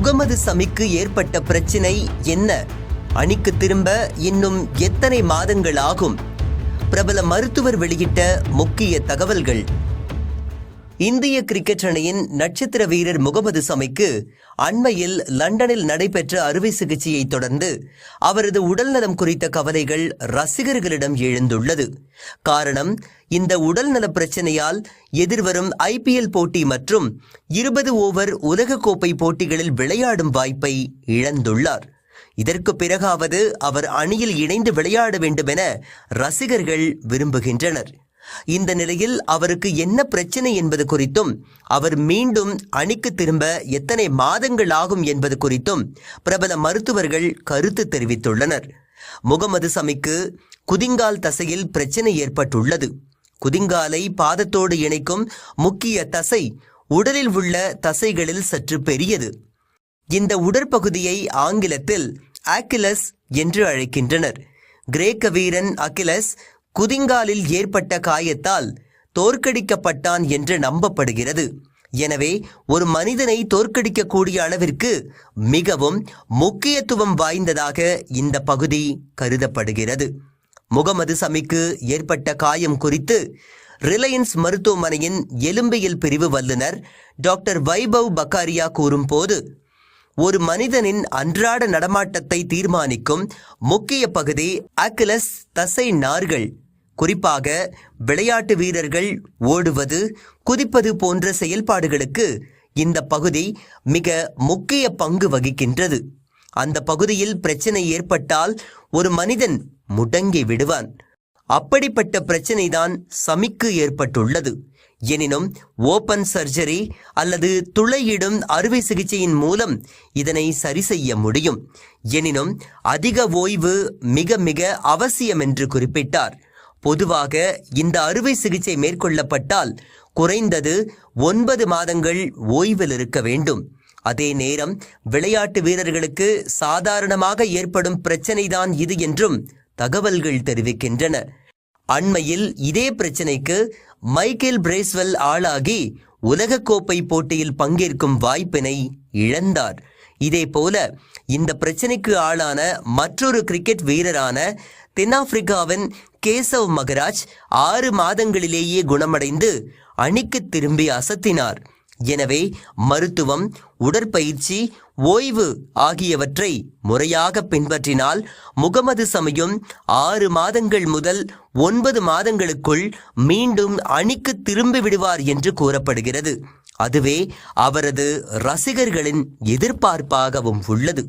முகமது சமிக்கு ஏற்பட்ட பிரச்சினை என்ன? அணிக்கு திரும்ப இன்னும் எத்தனை மாதங்கள் ஆகும் பிரபல மருத்துவர் வெளியிட்ட முக்கிய தகவல்கள். இந்திய கிரிக்கெட் அணியின் நட்சத்திர வீரர் முகமது சமிக்கு அண்மையில் லண்டனில் நடைபெற்ற அறுவை சிகிச்சையை தொடர்ந்து அவரது உடல்நலம் குறித்த கவலைகள் ரசிகர்களிடம் எழுந்துள்ளது. காரணம் இந்த உடல்நல பிரச்சனையால் எதிர்வரும் ஐபிஎல் போட்டி மற்றும் இருபது ஓவர் உலகக்கோப்பை போட்டிகளில் விளையாடும் வாய்ப்பை இழந்துள்ளார். இதற்கு பிறகாவது அவர் அணியில் இணைந்து விளையாட வேண்டுமென ரசிகர்கள் விரும்புகின்றனர். இந்த நிலையில் அவருக்கு என்ன பிரச்சனை என்பது குறித்தும் அவர் மீண்டும் அணிக்கு திரும்ப எத்தனை மாதங்கள் ஆகும் என்பது குறித்தும் பிரபல மருத்துவர்கள் கருத்து தெரிவித்துள்ளனர். முகமது சமிக்கு குதிங்கால் தசையில் பிரச்சனை ஏற்பட்டுள்ளது. குதிங்காலை பாதத்தோடு இணைக்கும் முக்கிய தசை உடலில் உள்ள தசைகளில் சற்று பெரியது. இந்த உடற்பகுதியை ஆங்கிலத்தில் ஆக்கிலஸ் என்று அழைக்கின்றனர். கிரேக்க வீரன் அகிலஸ் குதிங்காலில் ஏற்பட்ட காயத்தால் தோற்கடிக்கப்பட்டான் என்று நம்பப்படுகிறது. எனவே ஒரு மனிதனை தோற்கடிக்கக்கூடிய அளவிற்கு மிகவும் முக்கியத்துவம் வாய்ந்ததாக இந்த பகுதி கருதப்படுகிறது. முகமது சமிக்கு ஏற்பட்ட காயம் குறித்து ரிலையன்ஸ் மருத்துவமனையின் எலும்பியல் பிரிவு வல்லுநர் டாக்டர் வைபவ் பக்காரியா கூறும்போது ஒரு மனிதனின் அன்றாட நடமாட்டத்தை தீர்மானிக்கும் முக்கிய பகுதி அக்கிலஸ் தசை நார்கள். குறிப்பாக விளையாட்டு வீரர்கள் ஓடுவது குதிப்பது போன்ற செயல்பாடுகளுக்கு இந்த பகுதி மிக முக்கிய பங்கு வகிக்கின்றது. அந்த பகுதியில் பிரச்சனை ஏற்பட்டால் ஒரு மனிதன் முடங்கி விடுவான். அப்படிப்பட்ட பிரச்சனைதான் சமிக்கு ஏற்பட்டுள்ளது. எனினும் ஓபன் சர்ஜரி அல்லது துளையிடும் அறுவை சிகிச்சையின் மூலம் இதனை சரி செய்ய முடியும். எனினும் அதிக ஓய்வு மிக மிக அவசியம் என்று குறிப்பிட்டார். பொதுவாக இந்த அறுவை சிகிச்சை மேற்கொள்ளப்பட்டால் குறைந்தது ஒன்பது மாதங்கள் ஓய்வில் இருக்க வேண்டும். அதே நேரம் விளையாட்டு வீரர்களுக்கு சாதாரணமாக ஏற்படும் பிரச்சனைதான் இது என்றும் தகவல்கள் தெரிவிக்கின்றன. அண்மையில் இதே பிரச்சினைக்கு மைக்கேல் பிரேஸ்வெல் ஆளாகி உலகக்கோப்பை போட்டியில் பங்கேற்கும் வாய்ப்பினை இழந்தார். இதேபோல இந்த பிரச்சனைக்கு ஆளான மற்றொரு கிரிக்கெட் வீரரான தென்னாப்பிரிக்காவின் கேசவ் மகராஜ் ஆறு மாதங்களிலேயே குணமடைந்து அணிக்கு திரும்பி அசத்தினார். எனவே மருத்துவம் உடற்பயிற்சி ஓய்வு ஆகியவற்றை முறையாக பின்பற்றினால் முகமது சமயம் ஆறு மாதங்கள் முதல் ஒன்பது மாதங்களுக்குள் மீண்டும் அணிக்கு திரும்பி விடுவார் என்று கூறப்படுகிறது. அதுவே அவரது ரசிகர்களின் எதிர்பார்ப்பாகவும் உள்ளது.